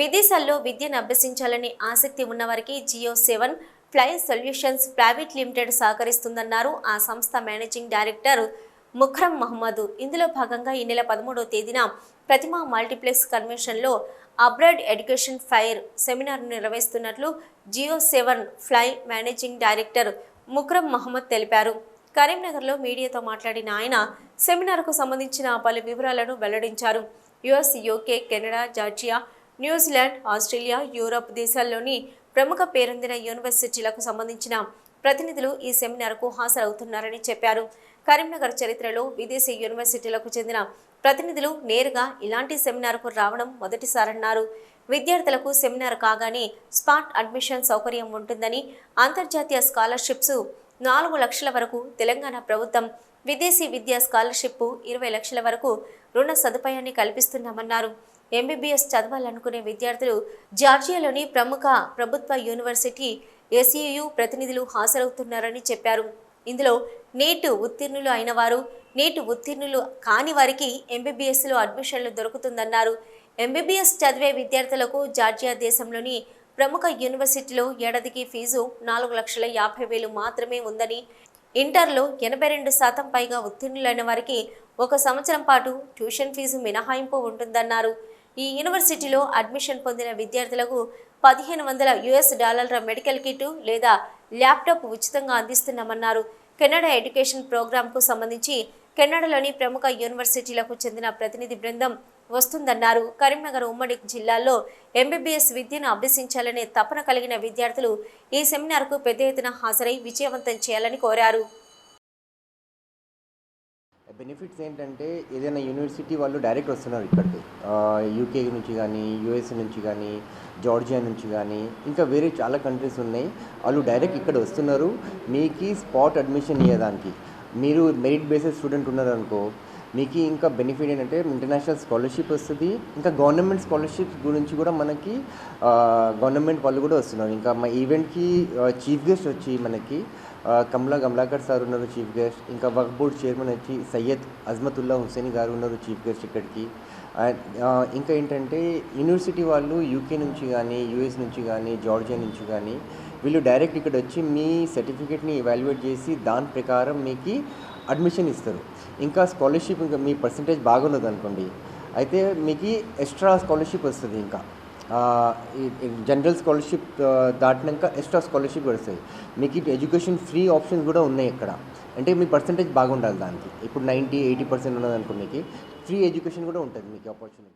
విదేశాల్లో విద్యను అభ్యసించాలని ఆసక్తి ఉన్నవారికి Geo seven fly solutions private limited సహకరిస్తుందన్నారు. ఆ సంస్థ మేనేజింగ్ డైరెక్టర్ ముఖరం మహమ్మద్. ఇందులో భాగంగా ఈ నెల పదమూడవ తేదీన ప్రతిమా మల్టీప్లెక్స్ కన్వెన్షన్లో అబ్రాడ్ ఎడ్యుకేషన్ ఫైర్ సెమినార్ నిర్వహిస్తున్నట్లు Geo seven fly managing director Mukharam Mohammed తెలిపారు. కరీంనగర్లో మీడియాతో మాట్లాడిన ఆయన సెమినార్కు సంబంధించిన పలు వివరాలను వెల్లడించారు. US UK Canada Georgia New Zealand Australia Europe దేశాల్లోని ప్రముఖ పేరొందిన యూనివర్సిటీలకు సంబంధించిన ప్రతినిధులు ఈ సెమినార్కు హాజరవుతున్నారని చెప్పారు. కరీంనగర్ చరిత్రలో విదేశీ యూనివర్సిటీలకు చెందిన ప్రతినిధులు నేరుగా ఇలాంటి సెమినార్కు రావడం మొదటిసారన్నారు. విద్యార్థులకు సెమినార్ కాగానే స్పాట్ అడ్మిషన్ సౌకర్యం ఉంటుందని అంతర్జాతీయ స్కాలర్షిప్స్ నాలుగు లక్షల వరకు తెలంగాణ ప్రభుత్వం విదేశీ విద్యా స్కాలర్షిప్ ఇరవై లక్షల వరకు రుణ సదుపాయాన్ని కల్పిస్తున్నామన్నారు. ఎంబీబీఎస్ చదవాలనుకునే విద్యార్థులు జార్జియాలోని ప్రముఖ ప్రభుత్వ యూనివర్సిటీ ఎస్ఈయు ప్రతినిధులు హాజరవుతున్నారని చెప్పారు. ఇందులో నేటు ఉత్తీర్ణులు అయిన వారు నేటు ఉత్తీర్ణులు కాని వారికి ఎంబీబీఎస్లో అడ్మిషన్లు దొరుకుతుందన్నారు. ఎంబీబీఎస్ చదివే విద్యార్థులకు జార్జియా దేశంలోని ప్రముఖ యూనివర్సిటీలో ఏడాదికి ఫీజు నాలుగు లక్షల యాభై వేలు మాత్రమే ఉందని ఇంటర్లో ఎనభై రెండు శాతం పైగా ఉత్తీర్ణులైన వారికి ఒక సంవత్సరం పాటు ట్యూషన్ ఫీజు మినహాయింపు ఉంటుందన్నారు. ఈ యూనివర్సిటీలో అడ్మిషన్ పొందిన విద్యార్థులకు పదిహేను వందల యుఎస్ డాలర్ల మెడికల్ కిట్ లేదా ల్యాప్టాప్ ఉచితంగా అందిస్తున్నామన్నారు. కెనడా ఎడ్యుకేషన్ ప్రోగ్రాంకు సంబంధించి కెనడాలోని ప్రముఖ యూనివర్సిటీలకు చెందిన ప్రతినిధి బృందం వస్తుందన్నారు. కరీంనగర్ ఉమ్మడి జిల్లాల్లో ఎంబీబీఎస్ విద్యను అభ్యసించాలనే తపన కలిగిన విద్యార్థులు ఈ సెమినార్కు పెద్ద ఎత్తున హాజరై విజయవంతం చేయాలని కోరారు. బెనిఫిట్స్ ఏంటంటే ఏదైనా యూనివర్సిటీ వాళ్ళు డైరెక్ట్ వస్తున్నారు ఇక్కడికి. యూకే నుంచి కానీ యూఎస్ నుంచి కానీ జార్జియా నుంచి కానీ ఇంకా వేరే చాలా కంట్రీస్ ఉన్నాయి. వాళ్ళు డైరెక్ట్ ఇక్కడ వస్తున్నారు. మీకు స్పాట్ అడ్మిషన్ ఇవ్వడానికి మీరు మెరిట్ బేసిస్ స్టూడెంట్ ఉన్నారనుకో మీకు ఇంకా బెనిఫిట్ ఏంటంటే ఇంటర్నేషనల్ స్కాలర్షిప్ వస్తుంది. ఇంకా గవర్నమెంట్ స్కాలర్షిప్ గురించి కూడా మనకి గవర్నమెంట్ వాళ్ళు కూడా వస్తున్నారు. ఇంకా మా ఈవెంట్కి చీఫ్ గెస్ట్ వచ్చి మనకి కమలా కమలాకర్ సార్ ఉన్నారు చీఫ్ గెస్ట్. ఇంకా వక్ఫ్ బోర్డ్ చైర్మన్ వచ్చి సయ్యద్ అజ్మతుల్లా హుసేన్ గారు ఉన్నారు చీఫ్ గెస్ట్ ఇక్కడికి. ఇంకా ఏంటంటే యూనివర్సిటీ వాళ్ళు యూకే నుంచి కానీ యూఎస్ నుంచి కానీ జార్జియా నుంచి కానీ వీళ్ళు డైరెక్ట్ ఇక్కడ వచ్చి మీ సర్టిఫికేట్ని ఎవాల్యుయేట్ చేసి దాని ప్రకారం మీకు అడ్మిషన్ ఇస్తారు. ఇంకా స్కాలర్షిప్ ఇంకా మీ పర్సంటేజ్ బాగున్నది అనుకోండి అయితే మీకు ఎక్స్ట్రా స్కాలర్షిప్ వస్తుంది ఇంకా. జనరల్ స్కాలర్షిప్ దాటినాక ఎక్స్ట్రా స్కాలర్షిప్ వస్తాయి. మీకు ఇటు ఎడ్యుకేషన్ ఫ్రీ ఆప్షన్స్ కూడా ఉన్నాయి ఇక్కడ. అంటే మీ పర్సంటేజ్ బాగుండాలి దానికి. ఇప్పుడు నైంటీ ఎయిటీ పర్సెంట్ ఉన్నదనుకో మీకు ఫ్రీ ఎడ్యుకేషన్ కూడా ఉంటుంది మీకు ఆపర్చునిటీ